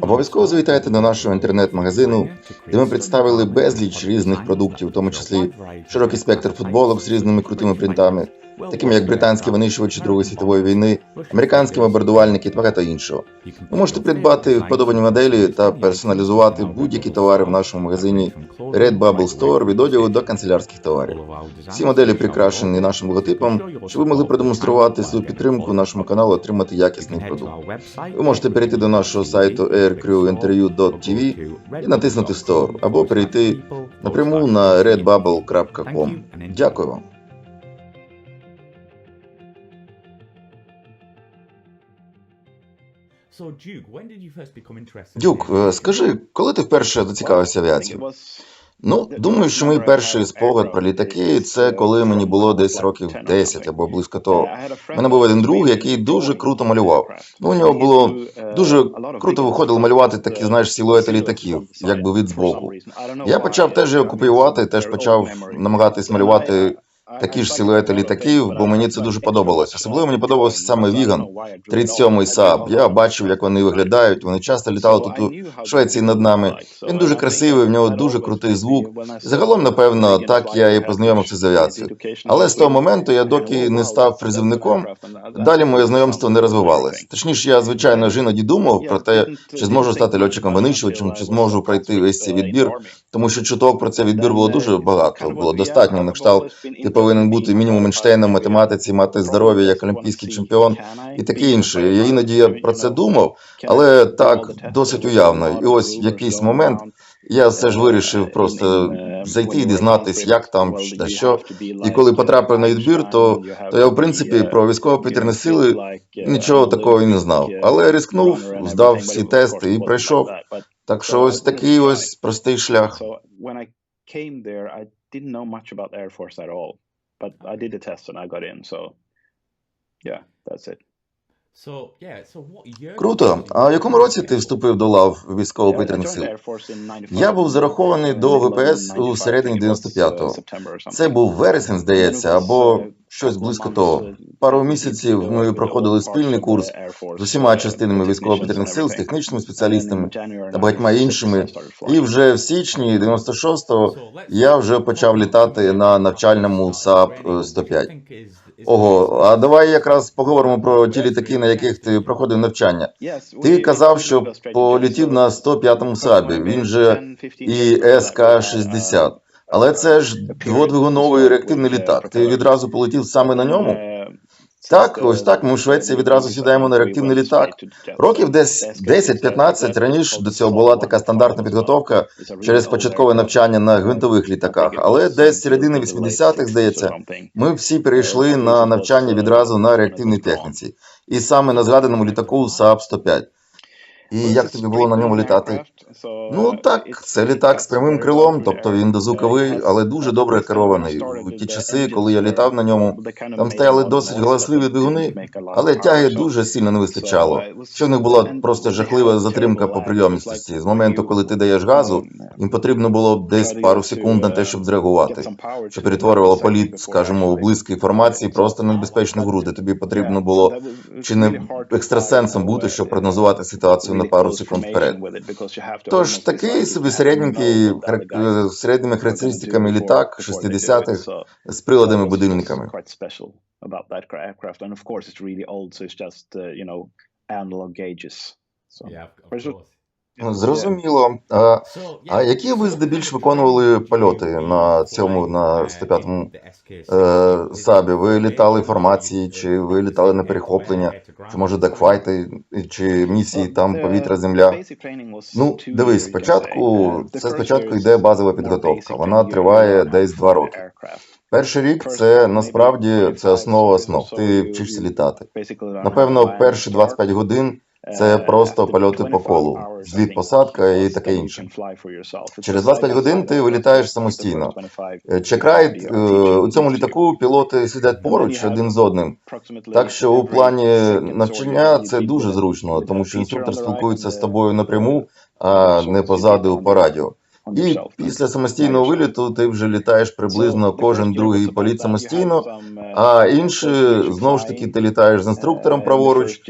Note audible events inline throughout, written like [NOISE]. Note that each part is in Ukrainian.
Обов'язково завітайте до нашого інтернет-магазину, де ми представили безліч різних продуктів, в тому числі широкий спектр футболок з різними крутими принтами, такими як британські винищувачі Другої світової війни, американські бомбардувальники та багато іншого. Ви можете придбати вподобані моделі та персоналізувати будь-які товари в нашому магазині Red Bubble Store від одягу до канцелярських товарів. Всі моделі прикрашені нашим логотипом, щоб ви могли продемонструвати свою підтримку нашому каналу, отримати якісний продукт. Ви можете перейти до нашого сайту aircrewinterview.tv і натиснути Store, або перейти напряму на redbubble.com. Дякую вам. Дюк, е, скажи, коли ти вперше зацікавився авіацією? Ну, думаю, що мій перший спогад про літаки це коли мені було десь років 10 або близько того. У мене був один друг, який дуже круто малював. Ну, у нього було дуже круто виходило малювати такі, знаєш, силуети літаків, якби від збоку. Я почав теж його копіювати, теж почав намагатись малювати такі ж силуети літаків, бо мені це дуже подобалось. Особливо мені подобався саме Віган, 37-й Saab. Я бачив, як вони виглядають. Вони часто літали тут у Швеції над нами. Він дуже красивий, в нього дуже крутий звук. Загалом, напевно, так я і познайомився з авіацією. Але з того моменту я доки не став призивником, далі моє знайомство не розвивалось. Точніше, я звичайно ж іноді думав про те, чи зможу стати льотчиком винищувачем, чи зможу пройти весь цей відбір, тому що чуток про цей відбір було дуже багато. Було достатньо на кшталт. Ти повинен бути мінімум Ейнштейном математиці, мати здоров'я як олімпійський чемпіон і таке інше. Я іноді я про це думав, але так досить уявно. І ось в якийсь момент я все ж вирішив просто зайти і дізнатись, як там та що. І коли потрапив на відбір, то, то я в принципі про військово-повітряні сили нічого такого і не знав. Але рискнув, здав всі тести і пройшов. Так що ось такий ось простий шлях. Came there, I didn't know but I did the test and I got in. So yeah, that's it. Круто. А в якому році ти вступив до лав військово-повітряних сил? Я був зарахований до ВПС у середині 95-го. Це був вересень, здається, або щось близько того. Пару місяців ми проходили спільний курс з усіма частинами військово-повітряних сил, з технічними спеціалістами та багатьма іншими. І вже в січні 96-го я вже почав літати на навчальному САП 105. Ого, а давай якраз поговоримо про ті літаки, на яких ти проходив навчання. Ти казав, що полетів на 105-му САБі, він же і СК-60. Але це ж дводвигуновий реактивний літак. Ти відразу полетів саме на ньому? Так, ось так. Ми в Швеції відразу сідаємо на реактивний літак. Років десь 10-15 раніше до цього була така стандартна підготовка через початкове навчання на гвинтових літаках. Але десь середини 80-х, здається, ми всі перейшли на навчання відразу на реактивній техніці. І саме на згаданому літаку Saab 105. І як тобі було на ньому літати? Ну так, це літак з прямим крилом, тобто він дозвуковий, але дуже добре керований. У ті часи, коли я літав на ньому, там стояли досить галасливі двигуни, але тяги дуже сильно не вистачало. Що в них була просто жахлива затримка по прийомності. З моменту, коли ти даєш газу, їм потрібно було десь пару секунд на те, щоб зреагувати. Що перетворювало політ, скажімо, у близькій формації просто на небезпечні груди. Тобі потрібно було чи не екстрасенсом бути, щоб прогнозувати ситуацію на пару секунд вперед. Тож такий собі середненький з середніми характеристиками літак 60-х з приладами будильниками. Analog gauges. So, yeah, of course uh, Ну, Зрозуміло. А, а які ви здебільш виконували польоти на цьому на 105-му е, сабі? Ви літали формації, чи ви літали на перехоплення, чи може декфайти, чи місії там повітря, земля? Ну, дивись, спочатку це спочатку йде базова підготовка. Вона триває десь два роки. Перший рік це насправді це основа основ. Ти вчишся літати. Напевно, перші 25 годин це просто польоти по колу, зліт, посадка і таке інше. Через 25 годин ти вилітаєш самостійно. Е, Чекрайт е, у цьому літаку пілоти сидять поруч один з одним. Так що у плані навчання це дуже зручно, тому що інструктор спілкується з тобою напряму, а не позаду по радіо. І після самостійного виліту ти вже літаєш приблизно кожен другий політ самостійно, А інші, знову ж таки, ти літаєш з інструктором праворуч.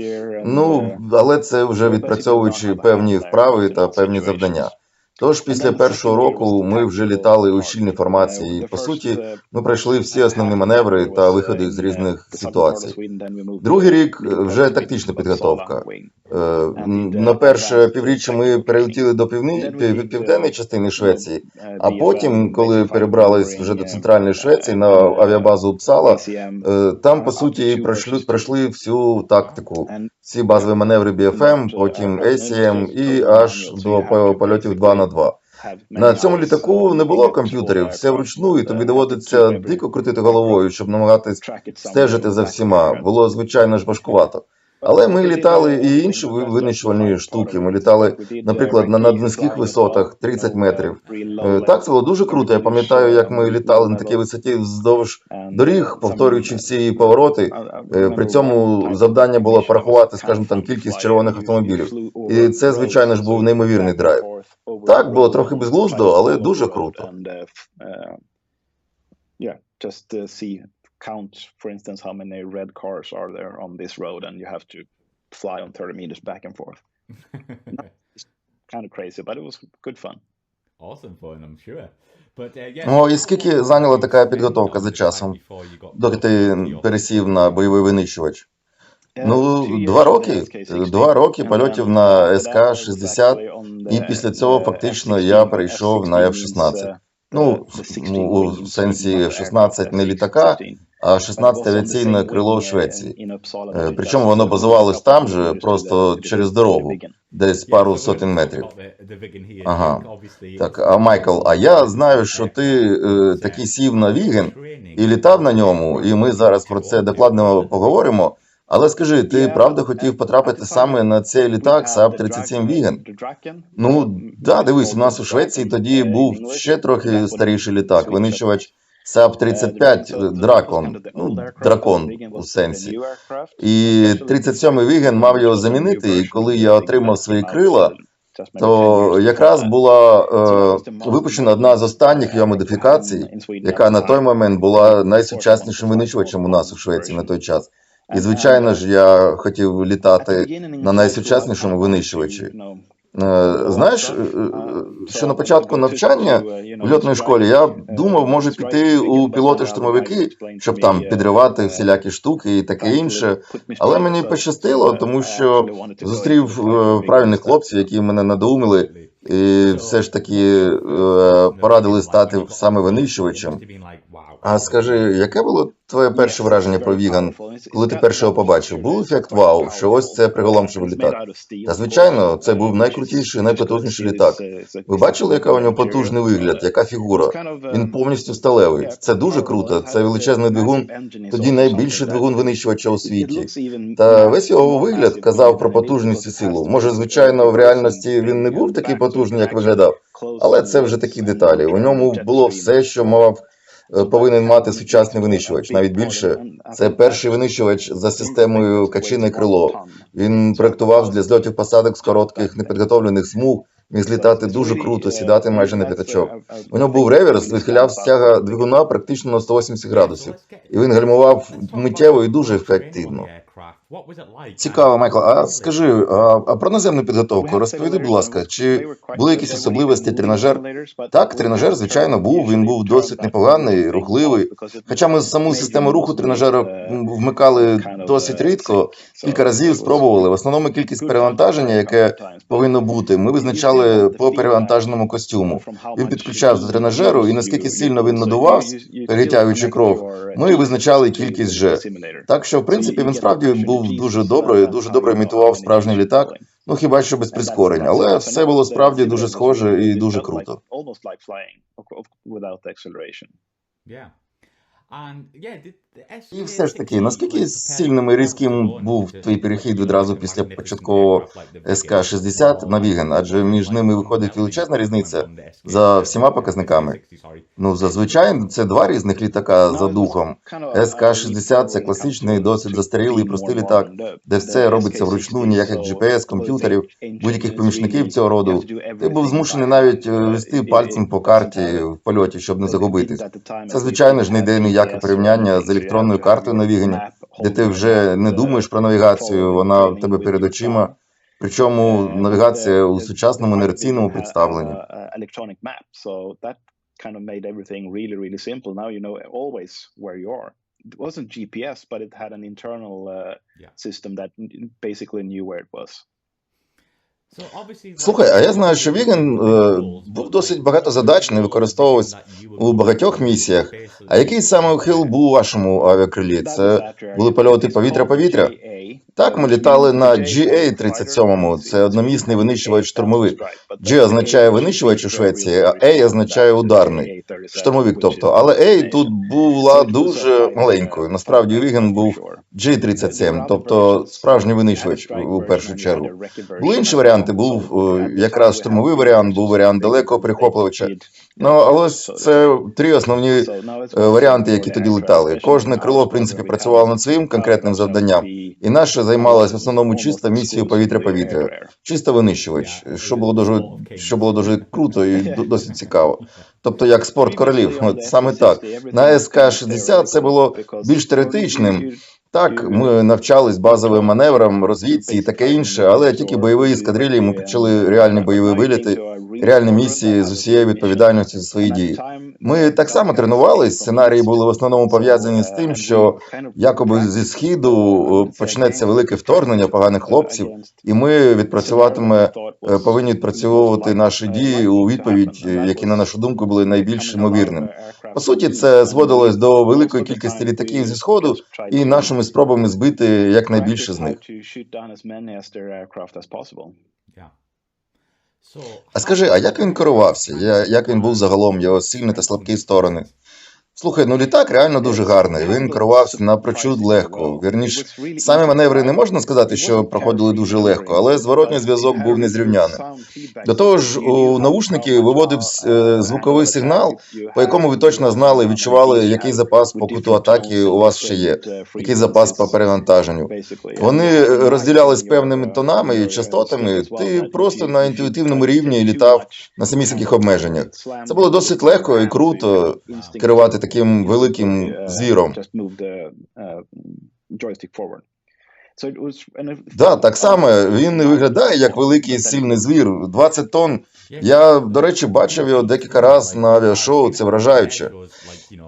Ну, але це вже відпрацьовуючи певні вправи та певні завдання. Тож після першого року ми вже літали у щільній формації, і по суті, ми пройшли всі основні маневри та виходи з різних ситуацій. Другий рік е, вже тактична підготовка. Е, На перше півріччя ми перелетіли до півни... пів- південної частини Швеції, а потім, коли перебрались вже до центральної Швеції на авіабазу Упсала, е, там по суті пройшли, пройшли всю тактику. Всі базові маневри BFM, потім ACM і аж до польотів 2 на 2. На цьому літаку не було комп'ютерів, все вручну, і тобі доводиться дико крутити головою, щоб намагатись стежити за всіма. Було звичайно ж важкувато. Але ми літали і інші ви- винищувальні штуки. Ми літали, наприклад, на наднизьких висотах 30 метрів. Е, Так, це було дуже круто. Я пам'ятаю, як ми літали на такій висоті вздовж доріг, повторюючи всі повороти. Е, При цьому завдання було порахувати, скажімо, там кількість червоних автомобілів. І це, звичайно ж, був неймовірний драйв. Так, було трохи безглуздо, але дуже круто. Yeah, just uh, see, count, for instance, how many red cars are there on this road, and you have to fly on 30 meters back and forth. Kind of crazy, but it was good fun. awesome fun, I'm sure. But, uh, yeah, О, і скільки зайняла така підготовка за часом, доки ти пересів на бойовий винищувач? Uh, Ну, два роки. Два роки польотів на was СК-60, і після цього фактично я and перейшов на F-16 F-16. means, uh, Ну, 16 у сенсі wing F-16 не літака, а 16 авіаційне крило в Швеції. Причому воно базувалось там же, просто через дорогу, десь пару сотень метрів. Ага. Так, а Майкл, а я знаю, що ти е, таки сів на Віген і літав на ньому, і ми зараз про це докладно поговоримо. Але скажи, ти правда хотів потрапити саме на цей літак Saab 37 Віген? Ну, да, дивись, у нас у Швеції тоді був ще трохи старіший літак, винищувач Saab 35 Дракон, ну, дракон у сенсі. І 37-й Віген мав його замінити, і коли я отримав свої крила, то якраз була е, випущена одна з останніх його модифікацій, яка на той момент була найсучаснішим винищувачем у нас у Швеції на той час. І звичайно ж, я хотів літати на найсучаснішому винищувачі. Е, Знаєш, е, е, що на початку навчання в льотної школі я думав, може піти у пілоти-штурмовики, щоб там підривати всілякі штуки і таке інше. Але мені пощастило, тому що зустрів правильних хлопців, які мене надоумили, і все ж таки порадили стати саме винищувачем. А скажи, яке було твоє перше враження про Віган, коли ти перше його побачив? Був ефект вау, що ось це приголомшивий літак. Та звичайно, це був найкрутіший, найпотужніший літак. Ви бачили, яка у нього потужний вигляд, яка фігура? Він повністю сталевий. Це дуже круто. Це величезний двигун, тоді найбільший двигун винищувача у світі. Та весь його вигляд казав про потужність і силу. Може, звичайно, в реальності він не був такий потужний, як виглядав, але це вже такі деталі. У ньому було все, що мав повинен мати сучасний винищувач. Навіть більше це перший винищувач за системою качине крило. Він проектував для зльотів посадок з коротких непідготовлених смуг. Міг злітати дуже круто, сідати майже на п'ятачок. У нього був реверс, відхиляв стяга двигуна практично на 180 градусів. І він гальмував миттєво і дуже ефективно. Цікаво, Майкл. А скажи, а, про наземну підготовку розповіди, будь ласка, чи були якісь особливості тренажер? Так, тренажер, звичайно, був. Він був досить непоганий, рухливий. Хоча ми саму систему руху тренажера вмикали досить рідко, кілька разів спробували. В основному кількість перевантаження, яке повинно бути, ми визначали по перевантаженому костюму. Він підключав до тренажеру, і наскільки сильно він надувався, перетягуючи кров, ми визначали кількість G. Так що, в принципі, він справді був дуже добре, дуже добре імітував справжній літак. Ну хіба що без прискорень, але все було справді дуже схоже і дуже круто. І все ж таки, наскільки сильним і різким був твій перехід відразу після початкового СК-60 на Віген? Адже між ними виходить величезна різниця за всіма показниками. Ну, зазвичай це два різних літака за духом. СК-60 – це класичний, досить застарілий, простий літак, де все робиться вручну, ніяких GPS, комп'ютерів, будь-яких помічників цього роду. Ти був змушений навіть е, вести пальцем по карті в польоті, щоб не загубитись. Це, звичайно ж, не йде ніяк ніяке порівняння з електронною картою на Вігені, де ти вже не думаєш про навігацію, вона в тебе перед очима. Причому навігація у сучасному інерційному представленні. kind of made everything really, really simple. Now you know always where you are. It wasn't GPS, but it had an internal uh, Yeah. system that basically knew where it was. Слухай, а я знаю, що Віген е, був досить багатозадачний, використовувався у багатьох місіях. А який саме ухил був у вашому авіакрилі? Це були польоти повітря-повітря? Так, ми літали на GA-37, це одномісний винищувач штурмовик. G означає винищувач у Швеції, а A означає ударний. Штурмовик, тобто. Але A тут була дуже маленькою. Насправді Віген був G-37, тобто справжній винищувач у першу чергу. Були інші варіанти, був е, якраз штурмовий варіант, був варіант далекого перехоплювача. Ну, але ось це три основні е, варіанти, які тоді летали. Кожне крило, в принципі, працювало над своїм конкретним завданням, і наше займалося в основному чисто місією повітря-повітря. Чисто винищувач, що було дуже, що було дуже круто і досить цікаво. Тобто як спорт королів, от саме так. На СК-60 це було більш теоретичним. Так, ми навчались базовим маневрам, розвідці і таке інше, але тільки бойові ескадрилі ми почали реальні бойові виліти, реальні місії з усією відповідальністю за свої дії. Ми так само тренувались. Сценарії були в основному пов'язані з тим, що якоби зі східу е, почнеться велике вторгнення поганих хлопців, і ми відпрацюватиме е, повинні відпрацьовувати наші дії у відповідь, е, які на нашу думку були найбільш ймовірним. По суті, це зводилось до великої кількості літаків зі сходу і нашими спробами збити якнайбільше з них. А скажи, а як він керувався? Я- Як він був загалом, його сильні та слабкі сторони? Слухай, ну літак реально дуже гарний. Він керувався напрочуд легко. Вірніш, самі маневри не можна сказати, що проходили дуже легко, але зворотній зв'язок був незрівняним. До того ж, у наушники виводив е, звуковий сигнал, по якому ви точно знали, відчували, який запас по куту атаки у вас ще є, який запас по перевантаженню. Вони е, розділялись певними тонами і частотами. Ти просто на інтуїтивному рівні літав на самісіньких обмеженнях. Це було досить легко і круто керувати таким великим звіром. Да, так само він і виглядає як великий сильний звір. 20 тонн. Я, до речі, бачив його декілька разів на авіашоу. Це вражаюче.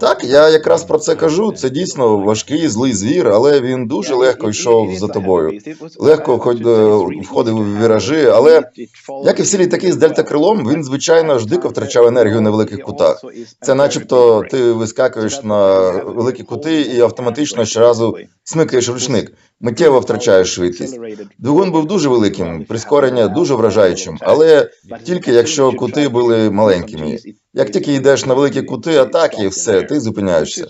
Так, я якраз про це кажу. Це дійсно важкий злий звір, але він дуже легко йшов за тобою. Легко е, входив у віражі, але як і всі літаки з дельтакрилом, він звичайно ж дико втрачав енергію на великих кутах. Це, начебто, ти вискакуєш на великі кути і автоматично щоразу смикаєш ручник, миттєво втрачаєш швидкість. Двигун був дуже великим, прискорення дуже вражаючим, але тільки якщо кути були маленькими. Як тільки йдеш на великі кути атаки, все, ти зупиняєшся.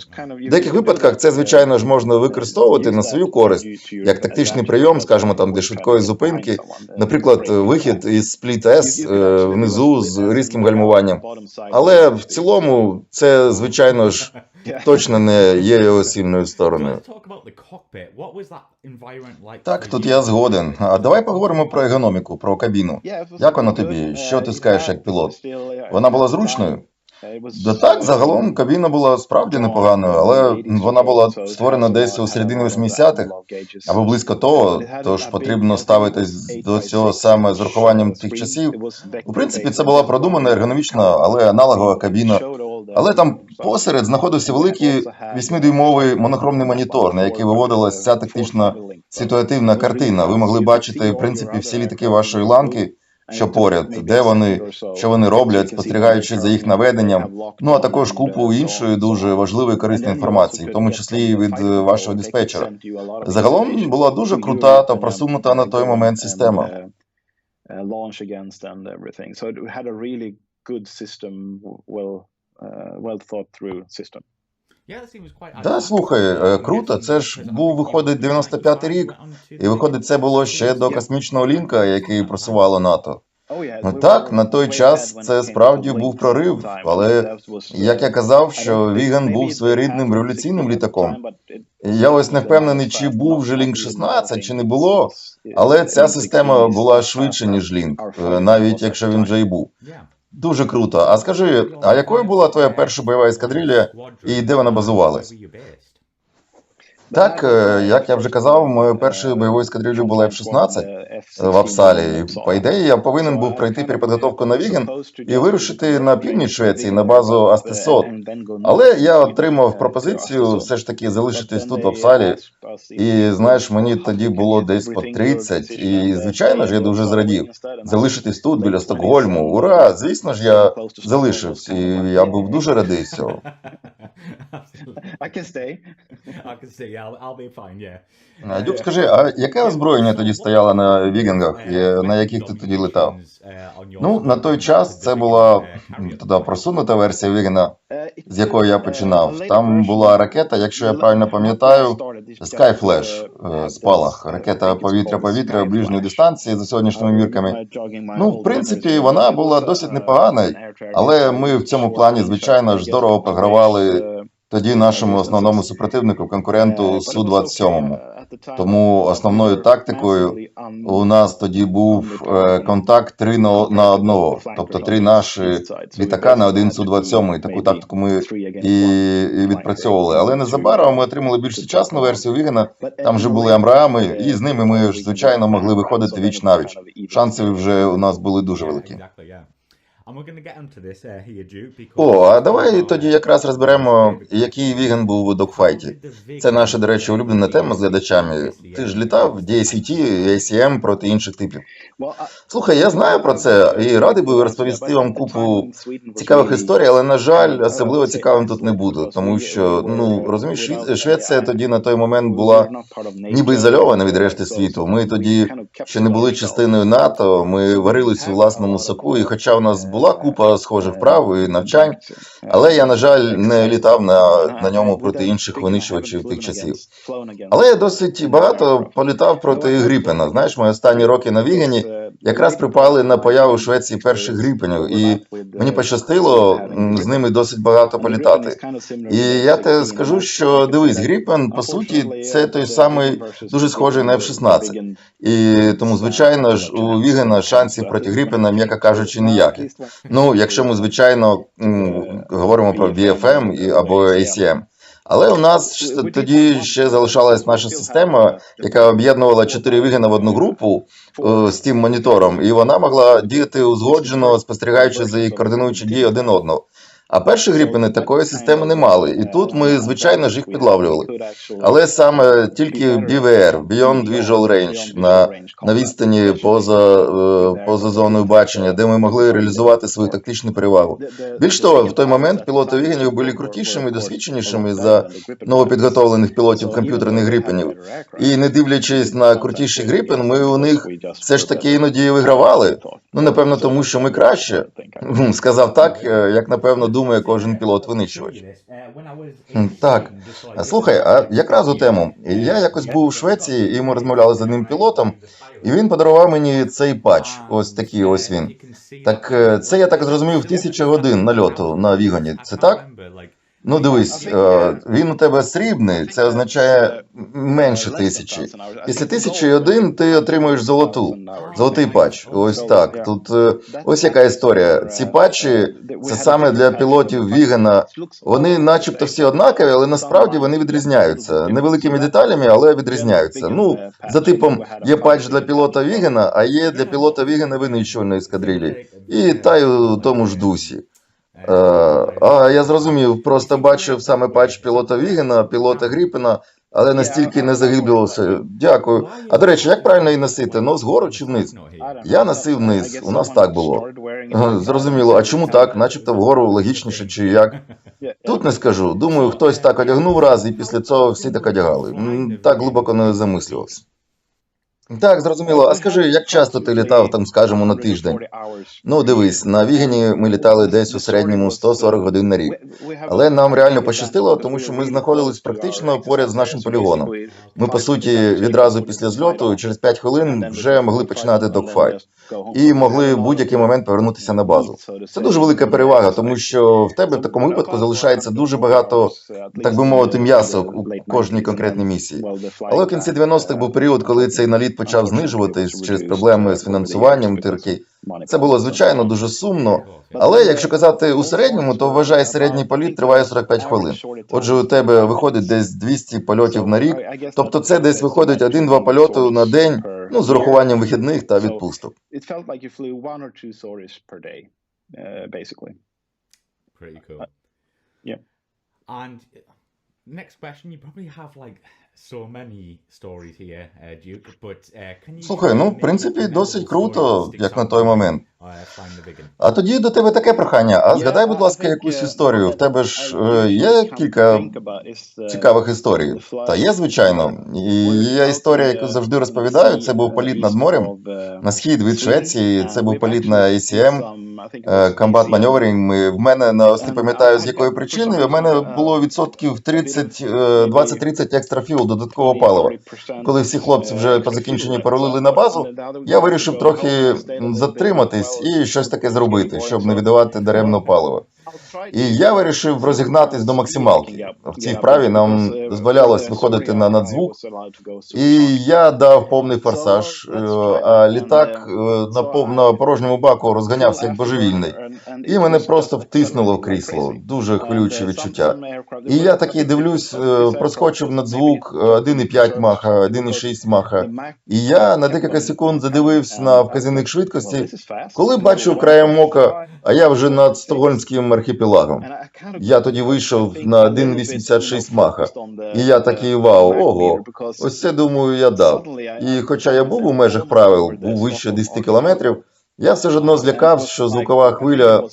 В деяких випадках це, звичайно ж, можна використовувати на свою користь, як тактичний прийом, скажімо, там для швидкої зупинки, наприклад, вихід із спліт S е, внизу з різким гальмуванням. Але в цілому це, звичайно ж, точно не є його сильною стороною. Так, тут я згоден. А давай поговоримо про ергономіку, про кабіну. Як вона тобі? Що ти скажеш як пілот? Вона була зручною? Да так, загалом кабіна була справді непоганою, але вона була створена десь у середині 80-х або близько того, тож потрібно ставитись до цього саме з урахуванням тих часів. У принципі, це була продумана ергономічна, але аналогова кабіна. Але там посеред знаходився великий 8-дюймовий монохромний монітор, на який виводилася ця технічна ситуативна картина. Ви могли бачити, в принципі, всі літаки вашої ланки, що поряд, де вони, що вони роблять, спостерігаючи за їх наведенням. Ну а також купу іншої дуже важливої корисної інформації, в тому числі і від вашого диспетчера. Загалом була дуже крута та просунута на той момент система. launch against and everything. So it had a really good system, well, uh, well thought through system. Да, слухай, е, круто. Це ж був виходить 95-й рік, і виходить, це було ще до космічного лінка, який просувало НАТО. Ну так, на той час це справді був прорив, але як я казав, що Віган був своєрідним революційним літаком. Я ось не впевнений, чи був же Лінк 16, чи не було, але ця система була швидше, ніж Лінк, е, навіть якщо він вже і був. Дуже круто. А скажи, а якою була твоя перша бойова ескадрилья і де вона базувалась? Так, е, як я вже казав, моєю першою бойовою ескадрилью була F-16 в Апсалі. По ідеї, я повинен був пройти перепідготовку на Віген і вирушити на північ Швеції на базу Астесот. Але я отримав пропозицію все ж таки залишитись тут в Апсалі. І знаєш, мені тоді було десь по 30, і звичайно ж я дуже зрадів. Залишитись тут біля Стокгольму. Ура! Звісно ж, я залишився, і я був дуже радий цього. [LAUGHS] [LAUGHS] I can stay. I can see, I'll, I'll be fine, yeah. Дюб, скажи, а яке озброєння тоді стояло на вігінгах, і на яких ти тоді летав? Ну, на той час це була туди просунута версія Вігена, з якої я починав. Там була ракета, якщо я правильно пам'ятаю, Skyflash, е, спалах, ракета повітря-повітря ближньої дистанції за сьогоднішніми мірками. Ну, в принципі, вона була досить непогана, але ми в цьому плані, звичайно ж, здорово програвали тоді нашому основному супротивнику, конкуренту Су-27. Тому основною тактикою у нас тоді був е, контакт 3 на, одного, тобто три наші літака на один Су-27. Таку тактику ми і, і відпрацьовували. Але незабаром ми отримали більш сучасну версію Вігена. Там вже були Амраами, і з ними ми ж звичайно могли виходити віч навіч. Шанси вже у нас були дуже великі. О, а давай тоді якраз розберемо, який Віген був у докфайті. Це наша, до речі, улюблена тема з глядачами. Ти ж літав в DCT і ACM проти інших типів. Слухай, я знаю про це і радий би розповісти вам купу цікавих історій, але на жаль, особливо цікавим тут не буду, тому що ну розумієш, Швеція тоді на той момент була ніби ізольована від решти світу. Ми тоді ще не були частиною НАТО. Ми варились у власному соку, і хоча у нас була купа схожих вправ і навчань, але я, на жаль, не літав на, на ньому проти інших винищувачів тих часів. Але я досить багато політав проти Гріпена. Знаєш, мої останні роки на Вігені якраз припали на появу в Швеції перших гріпенів, і мені пощастило з ними досить багато політати. І я те скажу, що дивись, Гріпен, по суті, це той самий дуже схожий на F-16. І тому, звичайно ж, у Вігена шансів проти Гріпена, м'яко кажучи, ніяких. Ну, якщо ми, звичайно, говоримо про BFM і- або ACM. Але у нас тоді ще залишалась наша система, яка об'єднувала чотири вигина в одну групу е, з тим монітором, і вона могла діяти узгоджено, спостерігаючи за їх координуючи дії один одного. А перші гріпени такої системи не мали, і тут ми, звичайно ж, їх підлавлювали. Але саме тільки BVR, Beyond Visual Range, на, на відстані поза, е, поза зоною бачення, де ми могли реалізувати свою тактичну перевагу. Більш того, в той момент пілоти Вігенів були крутішими і досвідченішими за новопідготовлених пілотів комп'ютерних гріпенів. І не дивлячись на крутіший гріпен, ми у них все ж таки іноді вигравали. Ну, напевно, тому що ми краще. Сказав так, е, як напевно думає кожен пілот-винищувач. Так, слухай, а якраз у тему. Я якось був у Швеції, і ми розмовляли з одним пілотом, і він подарував мені цей патч. Ось такий ось він. Так е, це я так зрозумів, тисяча годин нальоту на Вігані. Це так? Ну дивись, е, він у тебе срібний, це означає менше тисячі. Після тисячі один ти отримуєш золоту, золотий патч. Ось так. Тут е, ось яка історія. Ці патчі це саме для пілотів Вігана. Вони, начебто, всі однакові, але насправді вони відрізняються невеликими деталями, але відрізняються. Ну, за типом є патч для пілота Вігана, а є для пілота Вігана винищувальної ескадрилі. І та й у тому ж дусі. Е, а я зрозумів, просто бачив саме патч пілота Вігена, пілота Гріпена, але настільки не заглиблювався. Дякую. А до речі, як правильно її носити? Нос вгору чи вниз? Я носив вниз, у нас так було. Зрозуміло, а чому так? Начебто вгору логічніше чи як? Тут не скажу. Думаю, хтось так одягнув раз, і після цього всі так одягали. Так глибоко не замислювався. Так, зрозуміло. А скажи, як часто ти літав, там, скажімо, на тиждень? Ну, дивись, на Вігені ми літали десь у середньому 140 годин на рік. Але нам реально пощастило, тому що ми знаходились практично поряд з нашим полігоном. Ми, по суті, відразу після зльоту, через 5 хвилин вже могли починати докфайт. І могли в будь-який момент повернутися на базу. Це дуже велика перевага, тому що в тебе в такому випадку залишається дуже багато, так би мовити, м'яса у кожній конкретній місії. Але в кінці 90-х був період, коли цей наліт почав знижуватись через проблеми з фінансуванням тирки. Це було звичайно дуже сумно. Але якщо казати у середньому, то вважай, середній політ триває 45 хвилин. Отже, у тебе виходить десь 200 польотів на рік. Тобто це десь виходить один-два польоти на день, ну з урахуванням вихідних та відпусток. It felt like you flew one or two sorties per day, uh, basically. Pretty cool. Uh, yeah. And uh, next question, you probably have like so many stories here, uh, Duke, but uh, can you... Слухай, ну в принципі досить круто, як на той момент. Uh. А тоді до тебе таке прохання. А згадай, будь ласка, якусь історію. В тебе ж е, є кілька цікавих історій. Та є, звичайно. І є історія, яку завжди розповідаю. Це був політ над морем на схід від Швеції. Це був політ на ACM, Combat Maneuvering. В мене на ось не пам'ятаю з якої причини. В мене було відсотків 30, е, 20-30 екстра філ додаткового палива. Коли всі хлопці вже по закінченні перелили на базу, я вирішив трохи затриматись і щось таке зробити, щоб не віддавати даремно паливо. І я вирішив розігнатись до максималки. В цій вправі нам дозволялось виходити на надзвук, і я дав повний форсаж, е, а літак е, на порожньому баку розганявся як божевільний. І мене просто втиснуло в крісло. Дуже хвилююче відчуття. І я такий дивлюсь, е, проскочив надзвук е, 1,5 маха, 1,6 маха. І я на декілька секунд задивився на вказівник швидкості, коли бачу краєм ока, а я вже над Стокгольмським архіпелагом. Я тоді вийшов на 1,86 маха. І я такий вау, ого, ось це думаю, я дав. І хоча я був у межах правил, був вище 10 кілометрів, я все ж одно злякався, що звукова хвиля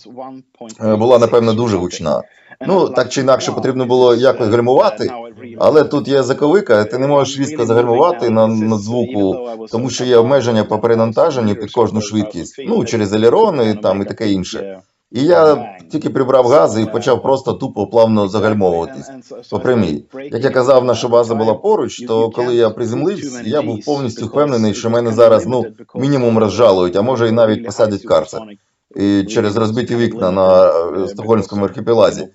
е, була напевно дуже гучна. Ну так чи інакше потрібно було якось гальмувати, але тут є заковика, ти не можеш різко загальмувати на, на звуку, тому що є обмеження по перенавантаженню під кожну швидкість, ну через елерони там і таке інше. І я тільки прибрав гази і почав просто тупо плавно загальмовуватись. По прямій. Як я казав, наша база була поруч, то коли я приземлився, я був повністю впевнений, що мене зараз ну мінімум розжалують, а може і навіть посадять карцер. І через розбиті вікна на е, Стокгольмському архіпелазі.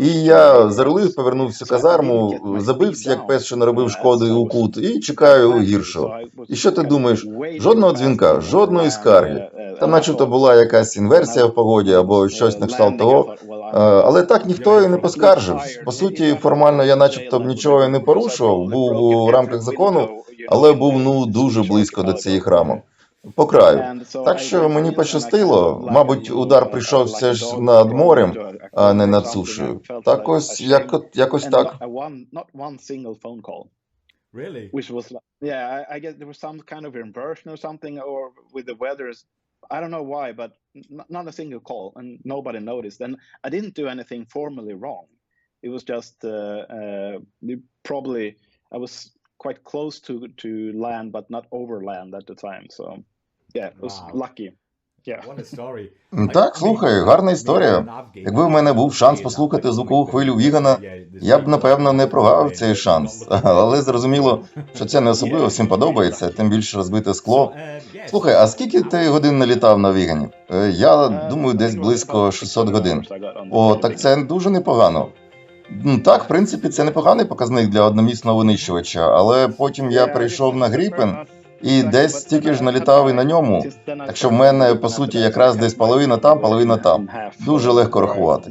І я зарулив, повернувся в казарму, забився, як пес, що наробив шкоди у кут, і чекаю гіршого. І що ти думаєш? Жодного дзвінка, жодної скарги. Там начебто була якась інверсія в погоді або щось на кшталт того. Е, Але так ніхто і не поскаржився. По суті, формально я начебто б нічого і не порушував, був у рамках закону, але був ну дуже близько до цієї рамок. По краю. Так що мені пощастило. Мабуть, удар прийшовся ж над морем, а не над сушею. Так ось, як, якось так. Really? which was like, yeah, I, I guess there was some kind of inversion or something, or with the weathers. I don't know why, but n- not a single call, and nobody noticed. And I didn't do anything formally wrong. It was just uh, uh, probably I was quite close to to land, but not over land at the time. So yeah, it was lucky. Yeah. Так, слухай, гарна історія. Якби в мене був шанс послухати звукову хвилю Вігана, я б напевно не прогавив цей шанс. [LAUGHS] Але зрозуміло, [LAUGHS] що це не особливо всім подобається, тим більше розбите скло. Слухай, а скільки ти годин налітав на Вігані? Е, Я думаю, десь близько 600 годин. О, так це дуже непогано. Так, в принципі, це непоганий показник для одномісного винищувача, але потім я перейшов на Гріпен і десь стільки ж налітав і на ньому. Так що в мене, по суті, якраз десь половина там, половина там. Дуже легко рахувати.